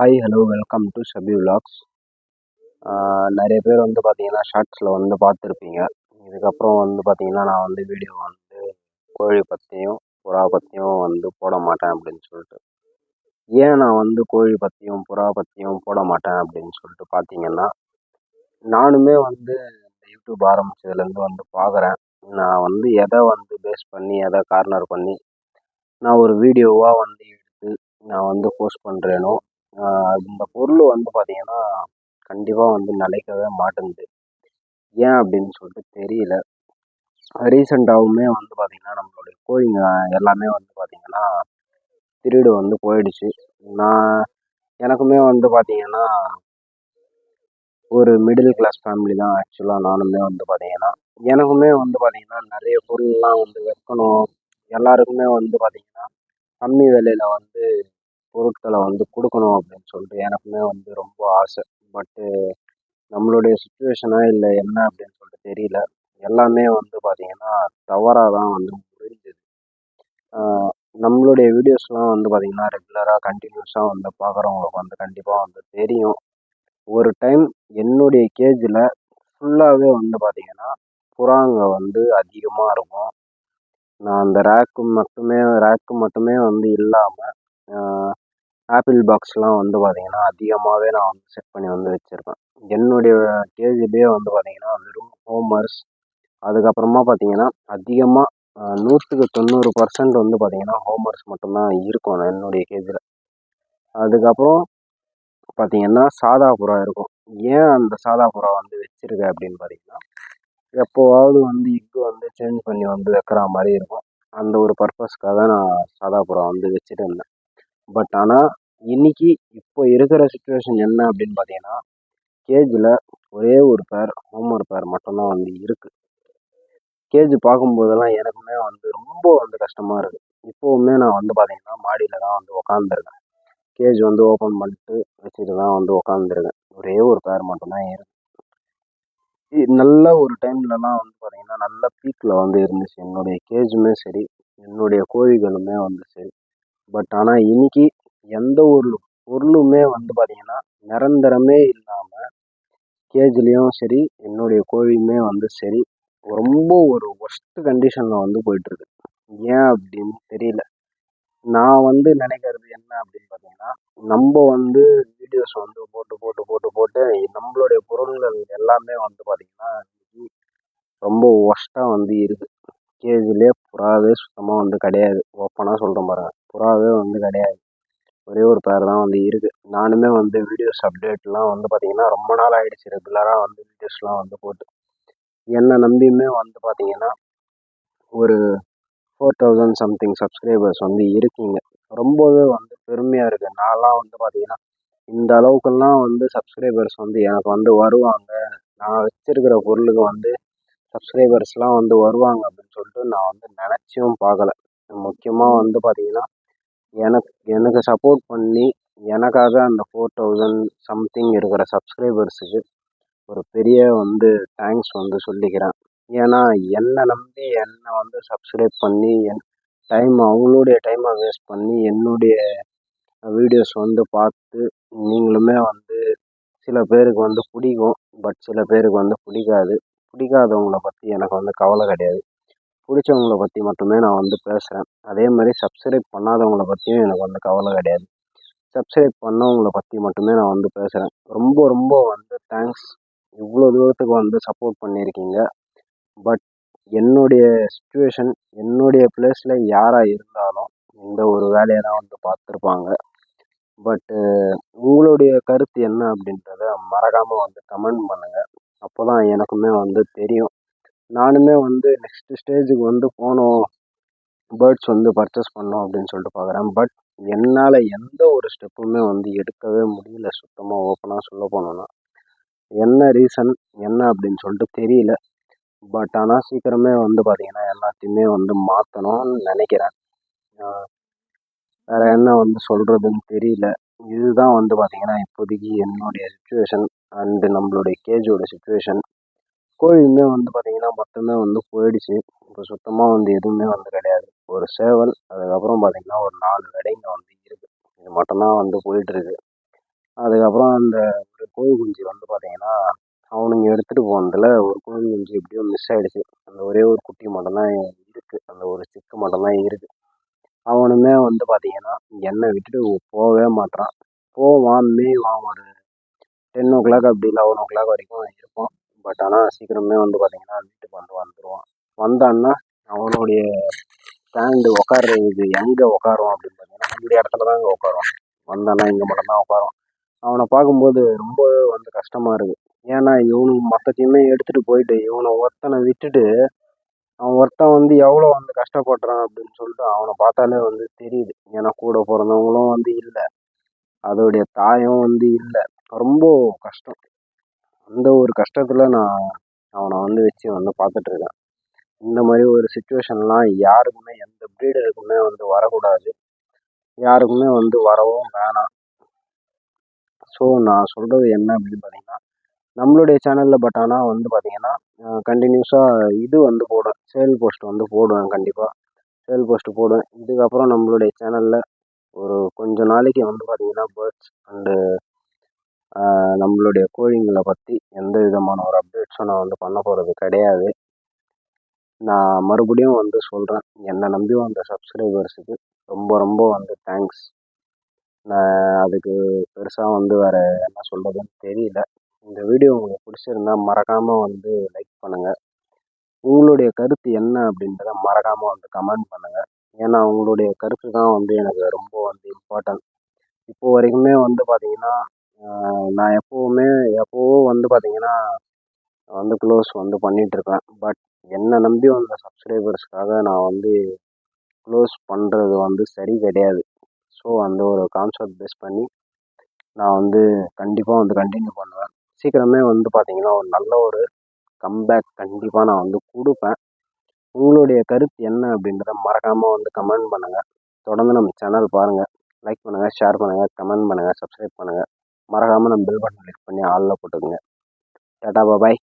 Hi hello welcome to Shabi vlogs நிறைய பேர் வந்து பார்த்தீங்கன்னா ஷார்ட்ஸில் வந்து பார்த்துருப்பீங்க. இதுக்கப்புறம் வந்து பார்த்தீங்கன்னா நான் வந்து வீடியோ வந்து கோழி பற்றியும் புறா பற்றியும் வந்து போட மாட்டேன் அப்படின்னு சொல்லிட்டு. ஏன் நான் வந்து கோழி பற்றியும் புறா பற்றியும் போட மாட்டேன் அப்படின்னு சொல்லிட்டு பார்த்தீங்கன்னா நானுமே வந்து இந்த யூடியூப் ஆரம்பித்ததுலேருந்து வந்து பார்க்குறேன் நான் வந்து எதை வந்து பேஸ் பண்ணி எதை கார்னர் பண்ணி நான் ஒரு வீடியோவாக வந்து எடுத்து நான் வந்து போஸ்ட் பண்ணுறேனோ இந்த பொருள் வந்து பார்த்தீங்கன்னா கண்டிப்பாக வந்து நிலைக்கவே மாட்டேங்குது. ஏன் அப்படின்னு சொல்லிட்டு தெரியல. ரீசெண்டாகவுமே வந்து பார்த்திங்கன்னா நம்மளுடைய கோழிங்க எல்லாமே வந்து பார்த்திங்கன்னா திருடு வந்து போயிடுச்சு. நான் எனக்குமே வந்து பார்த்திங்கன்னா ஒரு மிடில் கிளாஸ் ஃபேமிலி தான் ஆக்சுவலாக நானுமே வந்து பார்த்திங்கன்னா எனக்குமே வந்து பார்த்திங்கன்னா நிறைய பொருள்லாம் வந்து விற்கணும். எல்லாருக்குமே வந்து பார்த்திங்கன்னா கம்மி விலையில் வந்து பொருட்களை வந்து கொடுக்கணும் அப்படின்னு சொல்லிட்டு எனக்குமே வந்து ரொம்ப ஆசை. பட்டு நம்மளுடைய சுச்சுவேஷனா இல்லை என்ன அப்படின்னு சொல்லிட்டு தெரியல. எல்லாமே வந்து பார்த்திங்கன்னா தவறாக தான் வந்து முடிஞ்சது. நம்மளுடைய வீடியோஸ்லாம் வந்து பார்த்திங்கன்னா ரெகுலராக கண்டினியூஸாக வந்து பார்க்குறவங்களுக்கு வந்து கண்டிப்பாக வந்து தெரியும். ஒரு டைம் என்னுடைய கேஜில் ஃபுல்லாகவே வந்து பார்த்திங்கன்னா புறாங்க வந்து அதிகமாக இருக்கும். நான் அந்த ரேக்கு மட்டுமே ரேக்கு மட்டுமே வந்து இல்லாமல் ஆப்பிள் பாக்ஸ்லாம் வந்து பார்த்திங்கன்னா அதிகமாகவே நான் வந்து செட் பண்ணி வந்து வச்சுருப்பேன். என்னுடைய கேஜிலே வந்து பார்த்திங்கன்னா வெறும் ஹோமர்ஸ் அதுக்கப்புறமா பார்த்திங்கன்னா அதிகமாக நூற்றுக்கு தொண்ணூறு பர்சன்ட் வந்து பார்த்திங்கன்னா ஹோமர்ஸ் மட்டும்தான் இருக்கும் என்னுடைய கேஜில். அதுக்கப்புறம் பார்த்திங்கன்னா சாதா புறா இருக்கும். ஏன் அந்த சாதா புறா வந்து வச்சுருக்கேன் அப்படின்னு பார்த்தீங்கன்னா எப்போவாவது வந்து இக்கு வந்து சேஞ்ச் பண்ணி வந்து வைக்கிற மாதிரி இருக்கும். அந்த ஒரு பர்பஸ்க்காக நான் சாதா புறா வந்து வச்சுட்டு இருந்தேன். பட் ஆனால் இன்னைக்கு இப்போ இருக்கிற சுச்சுவேஷன் என்ன அப்படின்னு பார்த்தீங்கன்னா கேஜில் ஒரே ஒரு பேர் ஹோமர் பேர் மட்டும்தான் வந்து இருக்குது கேஜ் பார்க்கும்போதெல்லாம் எனக்குமே வந்து ரொம்ப வந்து கஷ்டமாக இருக்குது இப்போவுமே நான் வந்து பார்த்தீங்கன்னா மாடியில் தான் வந்து உக்காந்துருக்கேன். கேஜ் வந்து ஓப்பன் பண்ணிட்டு வச்சுட்டு தான் வந்து உக்காந்துருக்கேன். ஒரே ஒரு பேர் மட்டும்தான் இருக்குது நல்ல ஒரு டைம்லலாம் வந்து பார்த்தீங்கன்னா நல்ல பீக்கில் வந்து இருந்துச்சு. என்னுடைய கேஜுமே சரி என்னுடைய கோழிகளுமே வந்து சரி. பட் ஆனால் இன்னைக்கு எந்த ஒரு பொருளுமே வந்து பார்த்திங்கன்னா நிரந்தரமே இல்லாமல் கேஜ்லேயும் சரி என்னுடைய கோழியுமே வந்து சரி ரொம்ப ஒரு ஒஸ்ட்டு கண்டிஷனில் வந்து போயிட்டுருக்கு. ஏன் அப்படின்னு தெரியல. நான் வந்து நினைக்கிறது என்ன அப்படின்னு பார்த்தீங்கன்னா நம்ம வந்து வீடியோஸ் வந்து போட்டு போட்டு போட்டு போட்டு நம்மளுடைய பொருள்கள் எல்லாமே வந்து பார்த்திங்கன்னா ரொம்ப ஒஸ்ட்டாக வந்து இருக்குது கேஜிலே புறாவே சுத்தமாக வந்து கிடையாது. ஓப்பனாக சொல்கிற பாருங்கள் புறாவே வந்து கிடையாது. ஒரே ஒரு பேர் தான் வந்து இருக்குது நானுமே வந்து வீடியோஸ் அப்டேட்லாம் வந்து பார்த்திங்கன்னா ரொம்ப நாள் ஆகிடுச்சு ரெகுலராக வந்து வீடியோஸ்லாம் வந்து போட்டு. என்னை நம்பியுமே வந்து பார்த்திங்கன்னா ஒரு ஃபோர் தௌசண்ட் சம்திங் சப்ஸ்கிரைபர்ஸ் வந்து இருக்கீங்க. ரொம்பவே வந்து பெருமையாக இருக்குது நான்லாம் வந்து பார்த்திங்கன்னா இந்த அளவுக்கெல்லாம் வந்து சப்ஸ்கிரைபர்ஸ் வந்து எனக்கு வந்து வருவாங்க. நான் வச்சுருக்கிற பொருளுக்கு வந்து சப்ஸ்கிரைபர்ஸ்லாம் வந்து வருவாங்க அப்படின்னு சொல்லிட்டு நான் வந்து நினச்சியும் பார்க்கல. முக்கியமாக வந்து பார்த்திங்கன்னா எனக்கு எனக்கு சப்போர்ட் பண்ணி எனக்காக அந்த ஃபோர் தௌசண்ட் சம்திங் இருக்கிற சப்ஸ்கிரைபர்ஸுக்கு ஒரு பெரிய வந்து தேங்க்ஸ் வந்து சொல்லிக்கிறேன். ஏன்னா என்னை நம்பி என்னை வந்து சப்ஸ்கிரைப் பண்ணி என் டைம் அவங்களுடைய டைமை வேஸ்ட் பண்ணி என்னுடைய வீடியோஸ் வந்து பார்த்து நீங்களுமே வந்து சில பேருக்கு வந்து பிடிக்கும் பட் சில பேருக்கு வந்து பிடிக்காது. பிடிக்காதவங்கள பற்றி எனக்கு வந்து கவலை கிடையாது. பிடிச்சவங்கள பற்றி மட்டுமே நான் வந்து பேசுகிறேன் அதே மாதிரி சப்ஸ்கிரைப் பண்ணாதவங்கள பற்றியும் எனக்கு வந்து கவலை கிடையாது. சப்ஸ்கிரைப் பண்ணவங்கள பற்றி மட்டுமே நான் வந்து பேசுகிறேன் ரொம்ப ரொம்ப வந்து தேங்க்ஸ் இவ்வளோ தூரத்துக்கு வந்து சப்போர்ட் பண்ணியிருக்கீங்க. பட் என்னுடைய சுச்சுவேஷன் என்னுடைய பிளேஸில் யாராக இருந்தாலும் இந்த ஒரு வேலையை தான் வந்து பார்த்துருப்பாங்க. பட்டு உங்களுடைய கருத்து என்ன அப்படின்றத மறக்காமல் வந்து கமெண்ட் பண்ணுங்கள் அப்போ தான் எனக்குமே வந்து தெரியும். நானுமே வந்து நெக்ஸ்ட்டு ஸ்டேஜுக்கு வந்து போகணும் பேர்ட்ஸ் வந்து பர்ச்சேஸ் பண்ணோம் அப்படின்னு சொல்லிட்டு பார்க்குறேன் பட் என்னால் எந்த ஒரு ஸ்டெப்புமே வந்து எடுக்கவே முடியல. சுத்தமாக ஓப்பனாக சொல்ல போனோன்னா என்ன ரீசன் என்ன அப்படின்னு சொல்லிட்டு தெரியல. பட் ஆனால் சீக்கிரமே வந்து பார்த்திங்கன்னா எல்லாத்தையுமே வந்து மாற்றணும்னு நினைக்கிறேன். வேறு என்ன வந்து சொல்கிறதுன்னு தெரியல. இதுதான் வந்து பார்த்திங்கன்னா இப்போதைக்கு என்னுடைய சுச்சுவேஷன் அண்டு நம்மளுடைய கேஜோட சுச்சுவேஷன் கோழியுமே வந்து பார்த்திங்கன்னா மொத்தமே வந்து போயிடுச்சு. இப்போ சுத்தமாக வந்து எதுவுமே வந்து கிடையாது. ஒரு சேவல் அதுக்கப்புறம் பார்த்திங்கன்னா ஒரு நாலு விடைங்க வந்து இருக்குது இது மட்டும்தான் வந்து போயிட்டுருக்கு. அதுக்கப்புறம் அந்த ஒரு கோழி குஞ்சு வந்து பார்த்தீங்கன்னா அவனுங்க எடுத்துகிட்டு போனதில் ஒரு கோழி குஞ்சு எப்படியும் மிஸ் ஆகிடுச்சு அந்த ஒரே ஒரு குட்டி மட்டும்தான் இருக்குது அந்த ஒரு சிக்கு மட்டும்தான் இருக்குது அவனுமே வந்து பார்த்தீங்கன்னா என்னை விட்டுட்டு போகவே மாட்டான் போவான் மேய்வான் ஒரு டென் ஓ கிளாக் அப்படி லெவன் ஓ கிளாக் வரைக்கும் இருப்பான். பட் ஆனால் சீக்கிரமே வந்து பார்த்தீங்கன்னா வீட்டுக்கு வந்து வந்துடுவான் வந்தான்னா அவனுடைய ஸ்டாண்டு உட்கார்றது எங்கே உட்காரும் அப்படின்னு பார்த்தீங்கன்னா அந்த இடத்துல தான் இங்கே உட்காருவான் வந்தான்னா இங்கே மட்டும்தான் உட்காருவான் அவனை பார்க்கும்போது ரொம்ப வந்து கஷ்டமாக இருக்குது ஏன்னா இவனுங்க மற்றத்தையுமே எடுத்துகிட்டு போயிட்டு இவனை ஒருத்தனை விட்டுட்டு அவன் ஒருத்தன் வந்து எவ்வளோ வந்து கஷ்டப்படுறான் அப்படின்னு சொல்லிட்டு அவனை பார்த்தாலே வந்து தெரியுது. ஏன்னா கூட பிறந்தவங்களும் வந்து இல்லை. அதோடைய தாயும் வந்து இல்லை. ரொம்ப கஷ்டம். அந்த ஒரு கஷ்டத்தில் நான் அவனை வந்து வச்சு வந்து பார்த்துட்ருக்கேன். இந்த மாதிரி ஒரு சுச்சுவேஷன்லாம் யாருக்குமே எந்த ப்ரீடருக்குமே வந்து வரக்கூடாது. யாருக்குமே வந்து வரவும் வேணாம். ஸோ நான் சொல்கிறது என்ன அப்படின்னு பார்த்தீங்கன்னா நம்மளுடைய சேனலில் பட் ஆனால் வந்து பார்த்தீங்கன்னா கண்டினியூஸாக இது வந்து போடுவேன் சேல் போஸ்ட் வந்து போடுவேன் கண்டிப்பாக சேல் போஸ்ட்டு போடுவேன். இதுக்கப்புறம் நம்மளுடைய சேனலில் ஒரு கொஞ்ச நாளைக்கு வந்து பார்த்தீங்கன்னா பேர்ட்ஸ் அண்டு நம்மளுடைய கோழிங்களை பற்றி எந்த விதமான ஒரு அப்டேட்ஸும் நான் வந்து பண்ண போகிறது கிடையாது. நான் மறுபடியும் வந்து சொல்கிறேன் என்னை நம்பி வந்த சப்ஸ்கிரைபர்ஸுக்கு ரொம்ப ரொம்ப வந்து தேங்க்ஸ் நான் அதுக்கு பெருசாக வந்து வேறு என்ன சொல்கிறதுன்னு தெரியல. இந்த வீடியோ உங்களுக்கு பிடிச்சிருந்தா மறக்காமல் வந்து லைக் பண்ணுங்கள் உங்களுடைய கருத்து என்ன அப்படின்றத மறக்காமல் வந்து கமெண்ட் பண்ணுங்கள் ஏன்னா உங்களுடைய கருத்து தான் வந்து எனக்கு ரொம்ப வந்து இம்பார்ட்டன்ட் இப்போ வரைக்குமே வந்து பார்த்திங்கன்னா நான் எப்போவுமே எப்போவோ வந்து பார்த்தீங்கன்னா வந்து க்ளோஸ் வந்து பண்ணிகிட்ருப்பேன் பட் என்னை நம்பி வந்த சப்ஸ்கிரைபர்ஸ்க்காக நான் வந்து க்ளோஸ் பண்ணுறது வந்து சரி கிடையாது. ஸோ அந்த ஒரு கான்செப்ட் பேஸ் பண்ணி நான் வந்து கண்டிப்பாக வந்து கண்டினியூ பண்ணுவேன். சீக்கிரமே வந்து பார்த்தீங்கன்னா ஒரு நல்ல ஒரு கம்பேக் கண்டிப்பாக நான் வந்து கொடுப்பேன். உங்களுடைய கருத்து என்ன அப்படின்றத மறக்காமல் வந்து கமெண்ட் பண்ணுங்கள் தொடர்ந்து நம்ம சேனல் பாருங்கள் லைக் பண்ணுங்கள் ஷேர் பண்ணுங்கள் கமெண்ட் பண்ணுங்கள் சப்ஸ்கிரைப் பண்ணுங்கள் மறக்காமல் நம்ம பெல் பட்டன் கிளிக் பண்ணி ஆளில் போட்டுக்கோங்க. டாட்டா பாபாய்